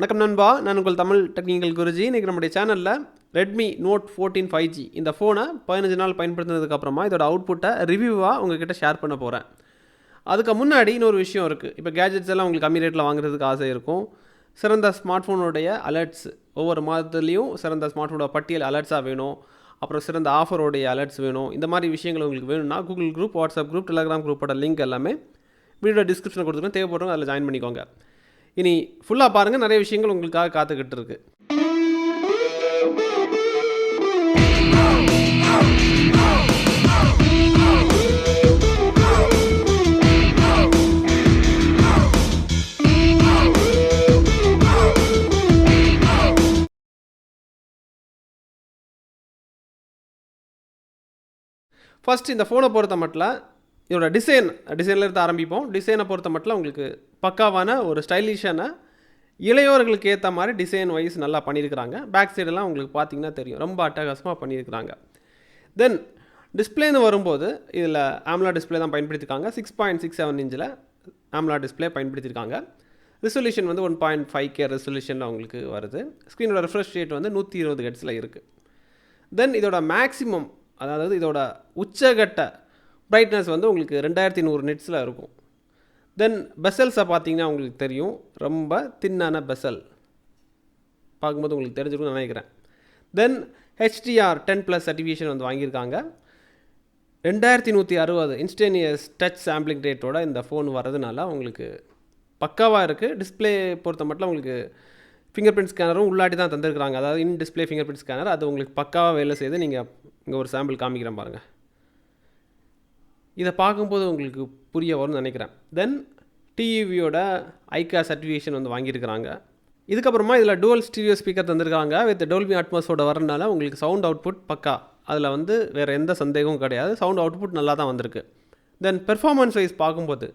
வணக்கம் நண்பா. நான் உங்கள் தமிழ் டெக்னிக்கல் குருஜி. இன்றைக்கி நம்முடைய சேனலில் Redmi note fourteen five G இந்த ஃபோனை பதினஞ்சு நாள் பயன்படுத்தினதுக்கப்புறமா இதோட அவுட்புட்டை ரிவ்யூவாக உங்ககிட்ட ஷேர் பண்ண போகிறேன் அதுக்கு முன்னாடி இன்னொரு விஷயம் இருக்குது இப்போ கேஜெட்ஸ் எல்லாம் உங்களுக்கு கம்மி ரேட்டில் வாங்குறதுக்கு ஆசை இருக்கும். சிறந்த ஸ்மார்ட் ஃபோனுடைய அலர்ட்ஸ் ஒவ்வொரு மாதத்துலேயும் சிறந்த ஸ்மார்ட் ஃபோனோட பட்டியல் அலர்ட்ஸாக வேணும். அப்புறம் சிறந்த ஆஃபரோடைய அலர்ட்ஸ் வேணும். இந்த மாதிரி விஷயங்கள் உங்களுக்கு வேணும்னா Google group WhatsApp group Telegram குரூப்போட லிங்க் எல்லாமே வீடியோ டிஸ்கிரிப்ஷனில் கொடுத்துருக்கோம் தேவைப்படுறவங்க அதில் ஜாயின் பண்ணிக்கோங்க. இனி ஃபுல்லாக பாருங்கள் நிறைய விஷயங்கள் உங்களுக்காக காத்துக்கிட்டு இருக்கு ஃபஸ்ட் இந்த ஃபோனை பொறுத்த மட்டும் இதோட டிசைன் டிசைனில் இருந்து ஆரம்பிப்போம். டிசைனை பொறுத்த மட்டும் உங்களுக்கு பக்காவான ஒரு ஸ்டைலிஷான இளையோர்களுக்கு ஏற்ற மாதிரி டிசைன் வைஸ் நல்லா பண்ணியிருக்கிறாங்க. பேக் சைடெல்லாம் உங்களுக்கு பார்த்தீங்கன்னா தெரியும். ரொம்ப அட்டகாசமாக பண்ணியிருக்கிறாங்க. தென் டிஸ்பிளேன்னு வரும்போது இதில் ஆம்லா டிஸ்பிளே தான் பயன்படுத்தியிருக்காங்க. சிக்ஸ் பாயிண்ட் சிக்ஸ் செவன் இன்ச்சில் ஆம்லா டிஸ்பிளே பயன்படுத்தியிருக்காங்க. ரெசல்யூஷன் வந்து ஒன் பாயிண்ட் ஃபைவ் கே ரெசல்யூஷனில் உங்களுக்கு வருது. ஸ்க்ரீனோட ரெஃப்ரெஷ் ரேட் வந்து நூற்றி இருபது ஹெட்ஸில் இருக்குது தென் இதோட மேக்ஸிமம் அதாவது இதோட உச்சகட்ட பிரைட்னஸ் வந்து உங்களுக்கு ரெண்டாயிரத்தி நூறு நெட்ஸில் இருக்கும். தென் பெசல்ஸை பார்த்தீங்கன்னா உங்களுக்கு தெரியும். ரொம்ப தின்னான பெசல் பார்க்கும்போது உங்களுக்கு தெரிஞ்சிருக்கும்னு நினைக்கிறேன். Then HDR ten plus certification வந்து வாங்கியிருக்காங்க. ரெண்டாயிரத்தி நூற்றி அறுபது இன்ஸ்டேனியஸ் டச் சாம்பிளிங் ரேட்டோட இந்த ஃபோன் வர்றதுனால உங்களுக்கு பக்காவாக இருக்குது டிஸ்பிளே பொறுத்த மட்டும் உங்களுக்கு ஃபிங்கர் பிரிண்ட் ஸ்கேனரும் உள்ளாடி தான் தந்திருக்கிறாங்க. அதாவது in display fingerprint scanner அது உங்களுக்கு பக்காவாக வேலை செய்து நீங்கள் இங்கே ஒரு சாம்பிள் காமிக்கிறேன் பாருங்கள் இதை பார்க்கும்போது உங்களுக்கு புரிய வரும்னு நினைக்கிறேன். தென் டிஇவியோட ஐகா சர்டிஃபிகேஷன் வந்து வாங்கியிருக்கிறாங்க. இதுக்கப்புறமா இதில் டுவல் ஸ்டீரியோ ஸ்பீக்கர் தந்திருக்காங்க. வித் டோல்பி அட்மாஸோட வரனால உங்களுக்கு சவுண்ட் அவுட்புட் பக்கா. அதில் வந்து வேறு எந்த சந்தேகமும் கிடையாது. சவுண்ட் அவுட்புட் நல்லா தான் வந்திருக்கு. தென் பெர்ஃபார்மன்ஸ் வைஸ் பார்க்கும்போது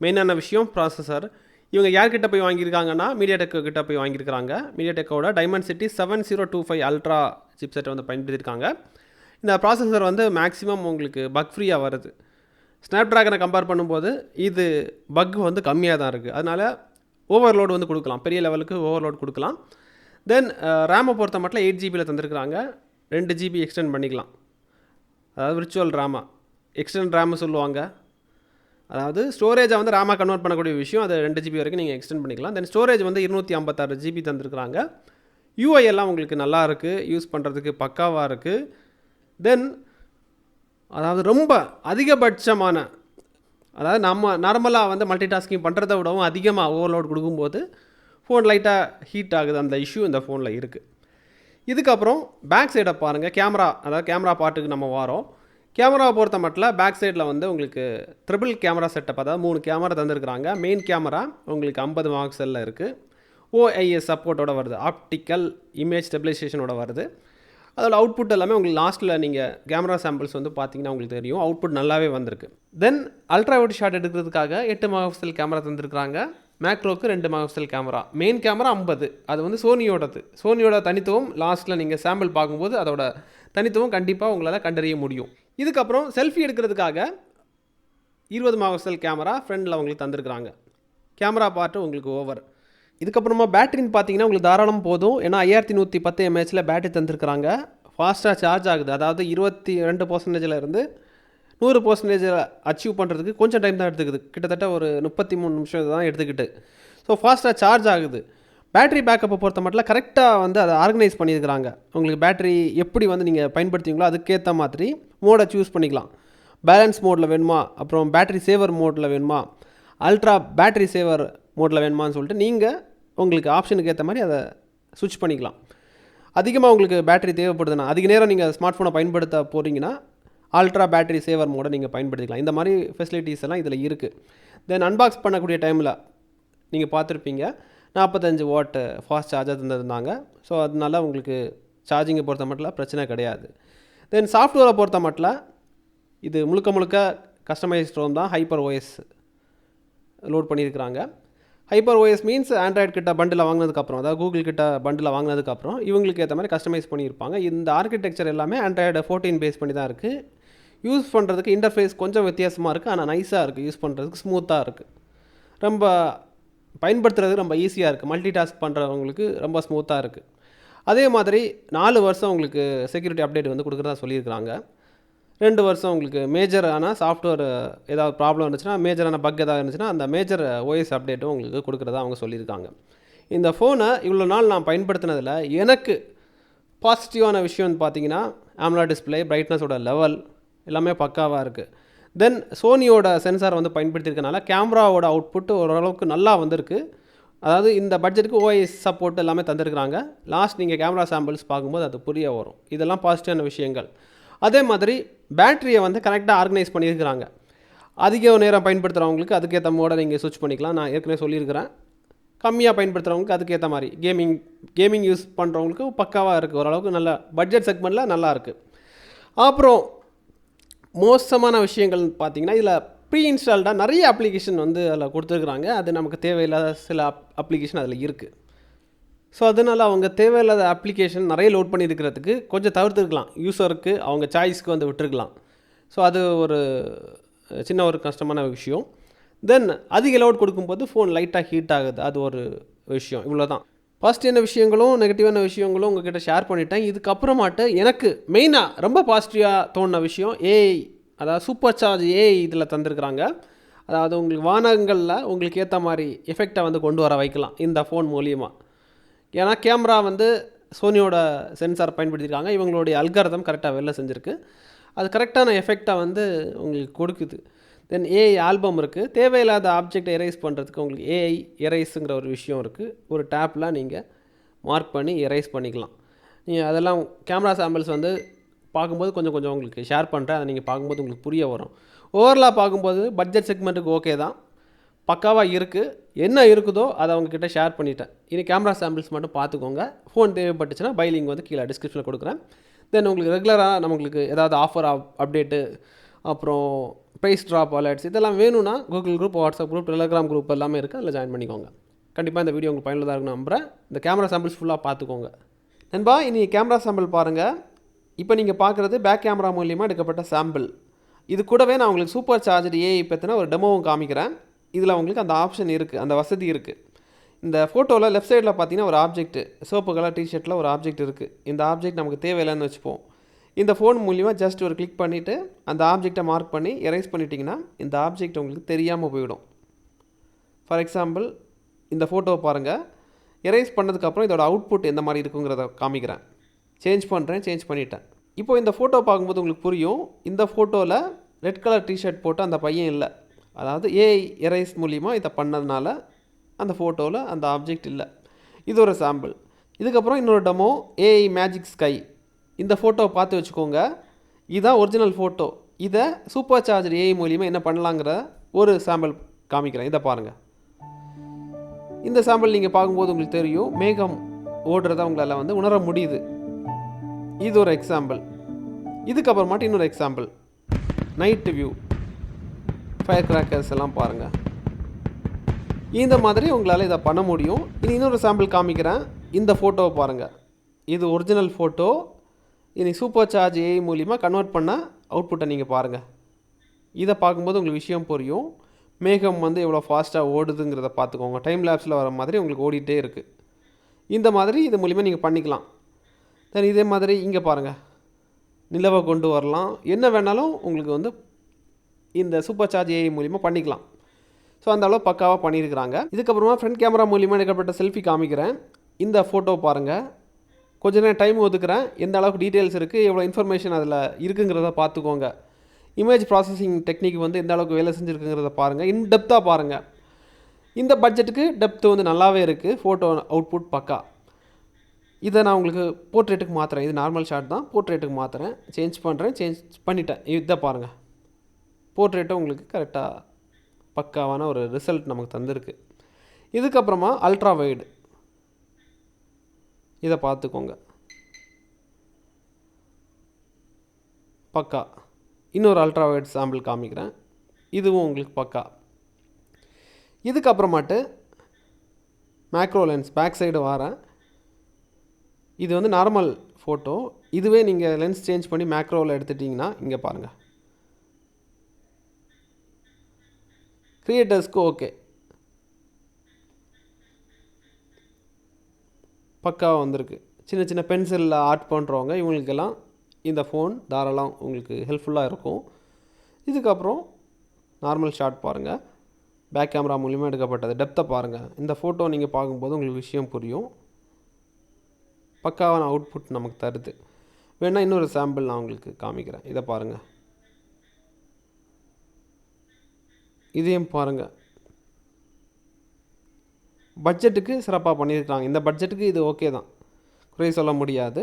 மெயினான விஷயம் ப்ராசஸர் இவங்க யார்கிட்ட போய் வாங்கியிருக்காங்கன்னா மீடியா டெக்கு கிட்ட போய் வாங்கியிருக்காங்க media டெக்கோட Dimensity seven zero two five ultra சிப்செட்டை வந்து பயன்படுத்தியிருக்காங்க. இந்த ப்ராசஸர் வந்து மேக்ஸிமம் உங்களுக்கு பக் ஃப்ரீயாக வருது. ஸ்னாப் ட்ராகனை கம்பேர் பண்ணும்போது இது பக் வந்து கம்மியாக தான் இருக்குது அதனால் ஓவர்லோடு வந்து கொடுக்கலாம். பெரிய லெவலுக்கு ஓவர்லோட் கொடுக்கலாம். தென் ரேமை பொறுத்த மட்டும் எயிட் ஜிபியில் தந்திருக்கிறாங்க. ரெண்டு ஜிபி எக்ஸ்டெண்ட் பண்ணிக்கலாம். அதாவது விர்ச்சுவல் ரேமா எக்ஸ்டெண்ட் ரேமு சொல்லுவாங்க. அதாவது ஸ்டோரேஜை வந்து ரேமாக கன்வெர்ட் பண்ணக்கூடிய விஷயம் அது ரெண்டு ஜிபி வரைக்கும் நீங்கள் எக்ஸ்டெண்ட் பண்ணிக்கலாம். தென் ஸ்டோரேஜ் வந்து இருநூற்றி ஐம்பத்தாறு ஜிபி தந்திருக்கிறாங்க. யூஐ எல்லாம் உங்களுக்கு நல்லா இருக்குது யூஸ் பண்ணுறதுக்கு பக்காவாக இருக்குது தென் அதாவது ரொம்ப அதிகபட்சமான அதாவது நம்ம நார்மலாக வந்து மல்டி டாஸ்கிங் பண்ணுறத விடவும் அதிகமாக ஓவர்லோட் கொடுக்கும்போது ஃபோன் லைட்டாக ஹீட் ஆகுது. அந்த இஷ்யூ இந்த ஃபோனில் இருக்குது இதுக்கப்புறம் பேக் சைடை பாருங்கள் கேமரா அதாவது கேமரா பாட்டுக்கு நம்ம வாரோம். கேமராவை பொறுத்த மட்டும் பேக் சைடில் வந்து உங்களுக்கு ட்ரிபிள் கேமரா செட்டப் அதாவது மூணு கேமரா தந்திருக்கிறாங்க. மெயின் கேமரா உங்களுக்கு ஐம்பது மார்க்ஸில் இருக்குது ஓஐஎஸ் சப்போர்ட்டோட வருது. ஆப்டிக்கல் இமேஜ் ஸ்டெபிலைசேஷனோட வருது. அதோட அவுட்புட் எல்லாமே உங்களுக்கு லாஸ்ட்டில் நீங்கள் கேமரா சாம்பிள்ஸ் வந்து பார்த்தீங்கன்னா உங்களுக்கு தெரியும். அவுட்புட் நல்லாவே வந்திருக்கு. தென் அல்ட்ரா வைட் ஷாட் எடுக்கிறதுக்காக எட்டு மெகாபிக்சல் கேமரா தந்திருக்கிறாங்க. மேக்ரோக்கு ரெண்டு மெகாபிக்சல் கேமரா மெயின் கேமரா ஐம்பது. அது வந்து சோனியோடது சோனியோட தனித்துவம் லாஸ்ட்டில் நீங்கள் சாம்பிள் பார்க்கும்போது அதோட தனித்துவம் கண்டிப்பாக உங்களால் கண்டறிய முடியும். இதுக்கப்புறம் செல்ஃபி எடுக்கிறதுக்காக இருபது மெகாபிக்சல் கேமரா ஃப்ரெண்டில் உங்களுக்கு தந்திருக்கிறாங்க. கேமரா பார்ட்டு உங்களுக்கு ஓவர் இதுக்கப்புறமா பேட்டரின்னு பார்த்தீங்கன்னா உங்களுக்கு தாராளம் போதும். ஏன்னா ஐயாயிரத்தி நூற்றி பத்து எம்ஏஹெச்சில் பேட்டரி தந்திருக்கிறாங்க. ஃபாஸ்ட்டாக சார்ஜ் ஆகுது. அதாவது இருபத்தி ரெண்டு பர்சன்டேஜில் இருந்து நூறு பர்சன்டேஜில் அச்சீவ் பண்ணுறதுக்கு கொஞ்சம் டைம் தான் எடுத்துக்குது. கிட்டத்தட்ட ஒரு முப்பத்தி மூணு நிமிஷம் தான் எடுத்துக்கிட்டு. ஸோ ஃபாஸ்ட்டாக சார்ஜ் ஆகுது. பேட்டரி பேக்கப்பை பொறுத்த மட்டும் கரெக்டாக வந்து அதை ஆர்கனைஸ் பண்ணியிருக்கிறாங்க. உங்களுக்கு பேட்டரி எப்படி வந்து நீங்கள் பயன்படுத்துவீங்களோ அதுக்கேற்ற மாதிரி மோடை சூஸ் பண்ணிக்கலாம். பேலன்ஸ் மோடில் வேணுமா? அப்புறம் பேட்டரி சேவர் மோடில் வேணுமா? அல்ட்ரா பேட்டரி சேவர் மோட்டில் வேணுமான்னு சொல்லிட்டு நீங்கள் உங்களுக்கு ஆப்ஷனுக்கு ஏற்ற மாதிரி அதை சுவிட்ச் பண்ணிக்கலாம். அதிகமாக உங்களுக்கு பேட்டரி தேவைப்படுதுன்னா அதிக நேரம் நீங்கள் ஸ்மார்ட் ஃபோனை பயன்படுத்த போகிறீங்கன்னா அல்ட்ரா பேட்டரி சேவர் மோடை நீங்கள் பயன்படுத்திக்கலாம். இந்த மாதிரி ஃபெசிலிட்டிஸ் எல்லாம் இதில் இருக்குது தென் அன்பாக்ஸ் பண்ணக்கூடிய டைமில் நீங்கள் பார்த்துருப்பீங்க நாற்பத்தஞ்சு ஓட்டு ஃபாஸ்ட் சார்ஜர் தந்திருந்தாங்க. ஸோ அதனால உங்களுக்கு சார்ஜிங்கை பொறுத்த மட்டும் பிரச்சனை கிடையாது. தென் சாஃப்ட்வேரை பொறுத்த மட்டும் இது முழுக்க முழுக்க கஸ்டமைஸ்ட் ரோம் தான் ஹைப்பர் ஓஎஸ் லோட் பண்ணியிருக்கிறாங்க ஹைப்பர் ஓஎஸ் மீன்ஸ் ஆண்ட்ராய்ட் கிட்ட பண்டில் வாங்கினதுக்கப்புறம் அதாவது கூகுள் கிட்ட பண்டில் வாங்கினதுக்கப்புறம் இவங்களுக்கு ஏற்ற மாதிரி கஸ்டமைஸ் பண்ணியிருப்பாங்க. இந்த ஆர்கிடெக்சர் எல்லாமே ஆண்ட்ராய்டு ஃபோர்டீன் பேஸ் பண்ணி தான் இருக்குது யூஸ் பண்ணுறதுக்கு இன்டர்ஃபேஸ் கொஞ்சம் வித்தியாசமாக இருக்குது ஆனால் நைஸாக இருக்குது யூஸ் பண்ணுறதுக்கு ஸ்மூத்தாக இருக்குது ரொம்ப பயன்படுத்துறது ரொம்ப ஈஸியாக இருக்குது மல்டி டாஸ்க் பண்ணுறவங்களுக்கு ரொம்ப ஸ்மூத்தாக இருக்குது அதே மாதிரி நாலு வருஷம் உங்களுக்கு செக்யூரிட்டி அப்டேட் வந்து கொடுக்குறதா சொல்லியிருக்கிறாங்க. ரெண்டு வருஷம் உங்களுக்கு மேஜரான சாஃப்ட்வேர் ஏதாவது ப்ராப்ளம் இருந்துச்சுன்னா மேஜரான பக் ஏதாவது இருந்துச்சுன்னா அந்த மேஜர் ஓஎஸ் அப்டேட்டும் உங்களுக்கு கொடுக்குறதா அவங்க சொல்லியிருக்காங்க. இந்த ஃபோனை இவ்வளோ நாள் நான் பயன்படுத்தினதில் எனக்கு பாசிட்டிவான விஷயம்னு பார்த்தீங்கன்னா ஆம்லா டிஸ்பிளே பிரைட்னஸோட லெவல் எல்லாமே பக்காவாக இருக்குது தென் சோனியோட சென்சார் வந்து பயன்படுத்தியிருக்கனால கேமராவோட அவுட்புட் ஓரளவுக்கு நல்லா வந்திருக்கு. அதாவது இந்த பட்ஜெட்டுக்கு ஓஎஸ் சப்போர்ட் எல்லாமே தந்திருக்கிறாங்க. லாஸ்ட் நீங்கள் கேமரா சாம்பிள்ஸ் பார்க்கும்போது அது புரிய வரும். இதெல்லாம் பாசிட்டிவான விஷயங்கள். அதே மாதிரி பேட்டரியை வந்து கரெக்டாக ஆர்கனைஸ் பண்ணியிருக்கிறாங்க. அதிக நேரம் பயன்படுத்துகிறவங்களுக்கு அதுக்கேற்ற மோடை நீங்கள் சுவிட்ச் பண்ணிக்கலாம். நான் ஏற்கனவே சொல்லியிருக்கிறேன். கம்மியாக பயன்படுத்துகிறவங்களுக்கு அதுக்கேற்ற மாதிரி கேமிங் கேமிங் யூஸ் பண்ணுறவங்களுக்கு பக்காவாக இருக்குது ஓரளவுக்கு நல்ல பட்ஜெட் செக்மெண்ட்டில் நல்லா இருக்குது அப்புறம் மோசமான விஷயங்கள்னு பார்த்தீங்கன்னா இதில் ப்ரீ இன்ஸ்டால்டாக நிறைய அப்ளிகேஷன் வந்து அதில் கொடுத்துருக்குறாங்க. அது நமக்கு தேவையில்லாத சில அப் அப்ளிகேஷன் அதில் இருக்குது ஸோ அதனால் அவங்க தேவையில்லாத அப்ளிகேஷன் நிறைய லோட் பண்ணியிருக்கிறதுக்கு கொஞ்சம் தவிர்த்துருக்கலாம். யூஸருக்கு அவங்க சாய்ஸ்க்கு வந்து விட்டுருக்கலாம். ஸோ அது ஒரு சின்ன ஒரு கஷ்டமான விஷயம். தென் அதிக லோட் கொடுக்கும்போது ஃபோன் லைட்டாக ஹீட் ஆகுது. அது ஒரு விஷயம். இவ்வளோ தான் பாசிட்டிவான விஷயங்களும் நெகட்டிவான விஷயங்களும் உங்ககிட்ட ஷேர் பண்ணிட்டேன். இதுக்கப்புறமாட்டு எனக்கு மெயினாக ரொம்ப பாசிட்டிவாக தோணுன விஷயம் ஏஐ அதாவது சூப்பர் சார்ஜ் ஏஐ இதில் தந்திருக்கிறாங்க. அதாவது உங்களுக்கு வானகங்களில் உங்களுக்கு ஏற்ற மாதிரி எஃபெக்டை வந்து கொண்டு வர வைக்கலாம். இந்த ஃபோன் மூலியமாக ஏன்னா கேமரா வந்து சோனியோட சென்சார் பயன்படுத்தியிருக்காங்க இவங்களுடைய அல்காரதம் கரெக்டாக வெளில செஞ்சுருக்கு. அது கரெக்டான எஃபெக்டாக வந்து உங்களுக்கு கொடுக்குது. தென் ஏஐ ஆல்பம் இருக்குது தேவையில்லாத ஆப்ஜெக்டை எரேஸ் பண்ணுறதுக்கு உங்களுக்கு ஏஐ எரேஸுங்கிற ஒரு விஷயம் இருக்குது ஒரு டேப்பில் நீங்கள் மார்க் பண்ணி எரேஸ் பண்ணிக்கலாம். நீங்கள் அதெல்லாம் கேமரா சாம்பிள்ஸ் வந்து பார்க்கும்போது கொஞ்சம் கொஞ்சம் உங்களுக்கு ஷேர் பண்ணுறேன் அதை நீங்கள் பார்க்கும்போது உங்களுக்கு புரிய வரும். ஓவரலாக பார்க்கும்போது பட்ஜெட் செக்மெண்ட்டுக்கு ஓகே தான். பக்காவாக இருக்குது என்ன இருக்குதோ அதை அவங்கக்கிட்ட ஷேர் பண்ணிட்டேன். இனி கேமரா சாம்பிள்ஸ் மட்டும் பார்த்துக்கோங்க. ஃபோன் தேவைப்பட்டுச்சுன்னா பைலிங் வந்து கீழே டிஸ்கிரிப்ஷனில் கொடுக்குறேன். தென் உங்களுக்கு ரெகுலராக நம்மளுக்கு ஏதாவது ஆஃபர் அப்டேட்டு அப்புறம் ப்ரைஸ் ட்ராப் அலர்ட்ஸ் இதெல்லாம் வேணும்னா Google group WhatsApp group Telegram group எல்லாமே இருக்குது அதில் ஜாயின் பண்ணிக்கோங்க. கண்டிப்பாக இந்த வீடியோ உங்களுக்கு பயனுள்ளதாக இருக்குன்னு நம்புகிறேன் இந்த கேமரா சாம்பிள்ஸ் ஃபுல்லாக பார்த்துக்கோங்க. நண்பா இனி கேமரா சாம்பிள் பாருங்கள் இப்போ நீங்கள் பார்க்குறது பேக் கேமரா மூலியமாக எடுக்கப்பட்ட சாம்பிள் இது கூடவே நான் உங்களுக்கு சூப்பர் சார்ஜர் ஏஐ பற்றின ஒரு டெமோவும் காமிக்கிறேன். இதில் உங்களுக்கு அந்த ஆப்ஷன் இருக்குது அந்த வசதி இருக்குது இந்த ஃபோட்டோவில் லெஃப்ட் சைடில் பார்த்தீங்கன்னா ஒரு ஆப்ஜெக்ட் சோப்பு கலர் டிஷர்ட்டில் ஒரு ஆப்ஜெக்ட் இருக்குது இந்த ஆப்ஜெக்ட் நமக்கு தேவையில்லைன்னு வச்சுப்போம். இந்த ஃபோன் மூலிமா ஜஸ்ட் ஒரு கிளிக் பண்ணிவிட்டு அந்த ஆப்ஜெக்டை மார்க் பண்ணி எரேஸ் பண்ணிட்டீங்கன்னா இந்த ஆப்ஜெக்ட் உங்களுக்கு தெரியாமல் போயிடும். ஃபார் எக்ஸாம்பிள் இந்த ஃபோட்டோவை பாருங்கள் எரேஸ் பண்ணதுக்கப்புறம் இதோட அவுட்புட் எந்த மாதிரி இருக்குங்கிறத காமிக்கிறேன். சேஞ்ச் பண்ணுறேன் சேஞ்ச் பண்ணிட்டேன். இப்போது இந்த ஃபோட்டோ பார்க்கும்போது உங்களுக்கு புரியும். இந்த ஃபோட்டோவில் ரெட் கலர் டிஷர்ட் போட்டு அந்த பையன் இல்லை. அதாவது ஏஐ எரைஸ் மூலிமா இதை பண்ணதுனால அந்த ஃபோட்டோவில் அந்த ஆப்ஜெக்ட் இல்லை. இது ஒரு சாம்பிள் இதுக்கப்புறம் இன்னொரு டெமோ ஏஐ மேஜிக் ஸ்கை இந்த ஃபோட்டோவை பார்த்து வச்சுக்கோங்க. இதுதான் ஒரிஜினல் ஃபோட்டோ இதை சூப்பர் சார்ஜர் ஏஐ மூலிமா என்ன பண்ணலாங்கிற ஒரு சாம்பிள் காமிக்கிறேன். இதை பாருங்கள் இந்த சாம்பிள் நீங்கள் பார்க்கும்போது உங்களுக்கு தெரியும். மேகம் ஓடுறத உங்களால் வந்து உணர முடியுது. இது ஒரு எக்ஸாம்பிள் இதுக்கப்புறமாட்டு இன்னொரு example night view firecrackers எல்லாம் பாருங்கள் இந்த மாதிரி உங்களால் இதை பண்ண முடியும். இனி இன்னொரு சாம்பிள் காமிக்கிறேன். இந்த ஃபோட்டோவை பாருங்கள் இது ஒரிஜினல் ஃபோட்டோ இனி சூப்பர் சார்ஜ் ஏஐ மூலிமா கன்வெர்ட் பண்ண அவுட்புட்டை நீங்கள் பாருங்கள் இதை பார்க்கும்போது உங்களுக்கு விஷயம் புரியும். மேகம் வந்து எவ்வளோ ஃபாஸ்ட்டாக ஓடுதுங்கிறத பார்த்துக்கோங்க. டைம் லேப்ஸில் வர மாதிரி உங்களுக்கு ஓடிட்டே இருக்குது இந்த மாதிரி இது மூலிமா நீங்கள் பண்ணிக்கலாம். தென் இதே மாதிரி இங்கே பாருங்கள் நிலவை கொண்டு வரலாம். என்ன வேணாலும் உங்களுக்கு வந்து இந்த சூப்பர் சார்ஜ் ஏஐ மூலிமா பண்ணிக்கலாம். ஸோ அந்த அளவு பக்காவாக பண்ணியிருக்கிறாங்க. இதுக்கப்புறமா ஃப்ரண்ட் கேமரா மூலிமா எடுக்கப்பட்ட செல்ஃபி காமிக்கிறேன். இந்த ஃபோட்டோ பாருங்கள் கொஞ்ச நேரம் டைம் ஒதுக்குறேன். எந்த அளவுக்கு டீட்டெயில்ஸ் இருக்குது எவ்வளோ இன்ஃபர்மேஷன் அதில் இருக்குங்கிறத பார்த்துக்கோங்க. இமேஜ் ப்ராசஸிங் டெக்னிக் வந்து எந்த அளவுக்கு வேலை செஞ்சுருக்குங்கிறத பாருங்கள் இன் டெப்த்தாக பாருங்கள் இந்த பட்ஜெட்டுக்கு டெப்த்து வந்து நல்லாவே இருக்குது ஃபோட்டோ அவுட்புட் பக்கா. இதை நான் உங்களுக்கு போர்ட்ரேட்டுக்கு மாற்றுறேன் இது நார்மல் ஷாட் தான். போர்ட்ரேட்டுக்கு மாற்றுறேன் சேஞ்ச் பண்ணுறேன் சேஞ்ச் பண்ணிட்டேன். இதை பாருங்கள் போர்ட்ரேட்டும் உங்களுக்கு கரெக்டாக பக்காவான ஒரு ரிசல்ட் நமக்கு தந்திருக்கு. இதுக்கப்புறமா அல்ட்ரா வைடு இதை பார்த்துக்கோங்க. பக்கா. இன்னொரு அல்ட்ரா வைட் சாம்பிள் காமிக்கிறேன். இதுவும் உங்களுக்கு பக்கா. இதுக்கப்புறமாட்டு மேக்ரோ லென்ஸ் பேக் சைடு வரேன். இது வந்து நார்மல் ஃபோட்டோ இதுவே நீங்கள் லென்ஸ் சேஞ்ச் பண்ணி மேக்ரோவில் எடுத்துட்டிங்கன்னா இங்கே பாருங்கள் க்ரியேட்டர்ஸ்க்கு ஓகே பக்காவாக வந்திருக்கு. சின்ன சின்ன பென்சிலில் ஆர்ட் பண்ணுறவங்க இவங்களுக்கெல்லாம் இந்த ஃபோன் தாராளம் உங்களுக்கு ஹெல்ப்ஃபுல்லாக இருக்கும். இதுக்கப்புறம் நார்மல் ஷாட் பாருங்கள் பேக் கேமரா மூலிமா எடுக்கப்பட்டது. டெப்த்தை பாருங்கள் இந்த ஃபோட்டோ நீங்கள் பார்க்கும்போது உங்களுக்கு விஷயம் புரியும். பக்காவான அவுட்புட் நமக்கு தருது. வேணால் இன்னொரு சாம்பிள் நான் உங்களுக்கு காமிக்கிறேன். இதை பாருங்கள் இதையும் பாருங்கள் பட்ஜெட்டுக்கு சிறப்பாக பண்ணியிருக்காங்க. இந்த பட்ஜெட்டுக்கு இது ஓகே தான். குறை சொல்ல முடியாது.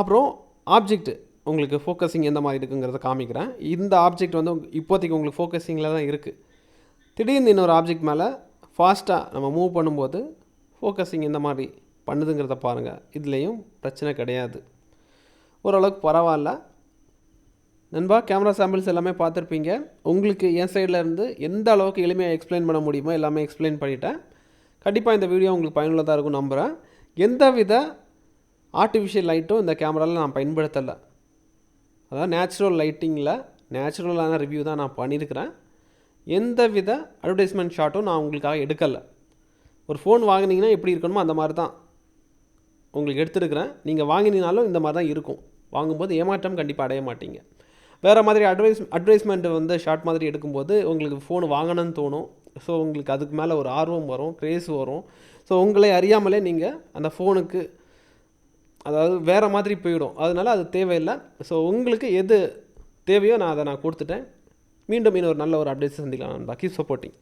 அப்புறம் ஆப்ஜெக்ட் உங்களுக்கு ஃபோக்கஸிங் எந்த மாதிரி இருக்குங்கிறத காமிக்கிறேன். இந்த ஆப்ஜெக்ட் வந்து இப்போதைக்கு உங்களுக்கு ஃபோக்கஸிங்கில் தான் இருக்குது திடீர்னு இன்னொரு ஆப்ஜெக்ட் மேலே ஃபாஸ்ட்டாக நம்ம மூவ் பண்ணும்போது ஃபோக்கஸிங் இந்த மாதிரி பண்ணுதுங்கிறத பாருங்கள் இதுலேயும் பிரச்சனை கிடையாது. ஓரளவுக்கு பரவாயில்ல. நண்பா கேமரா சாம்பிள்ஸ் எல்லாமே பார்த்துருப்பீங்க. உங்களுக்கு என் சைடில் இருந்து எந்த அளவுக்கு எளிமையாக எக்ஸ்பிளைன் பண்ண முடியுமோ எல்லாமே எக்ஸ்பிளைன் பண்ணிட்டேன். கண்டிப்பாக இந்த வீடியோ உங்களுக்கு பயனுள்ளதாக இருக்கும் நம்புகிறேன் எந்த வித ஆர்டிஃபிஷியல் லைட்டும் இந்த கேமராவில் நான் பயன்படுத்தலை. அதாவது நேச்சுரல் லைட்டிங்கில் நேச்சுரலான ரிவ்யூ தான் நான் பண்ணியிருக்கிறேன் எந்த வித அட்வர்டைஸ்மெண்ட் ஷாட்டும் நான் உங்களுக்காக எடுக்கலை. ஒரு ஃபோன் வாங்கினீங்கன்னா எப்படி இருக்கணுமோ அந்த மாதிரி தான் உங்களுக்கு எடுத்துருக்கிறேன். நீங்கள் வாங்கினீங்கனாலும் இந்த மாதிரி தான் இருக்கும். வாங்கும்போது ஏமாற்றம் கண்டிப்பாக அடைய மாட்டீங்க. வேறு மாதிரி அட்வைஸ் அட்வைஸ்மெண்ட் வந்து ஷார்ட் மாதிரி எடுக்கும்போது உங்களுக்கு ஃபோன் வாங்கணும்னு தோணும். ஸோ உங்களுக்கு அதுக்கு மேலே ஒரு ஆர்வம் வரும் க்ரேஸ் வரும். ஸோ உங்களை அறியாமலே நீங்கள் அந்த ஃபோனுக்கு அதாவது வேறு மாதிரி போயிடும். அதனால அது தேவையில்லை. ஸோ உங்களுக்கு எது தேவையோ நான் அதை நான் கொடுத்துட்டேன். மீண்டும் இன்னொரு நல்ல ஒரு அப்டேட் சந்திக்கலாம். நண்பா கீப் சப்போர்ட்டிங்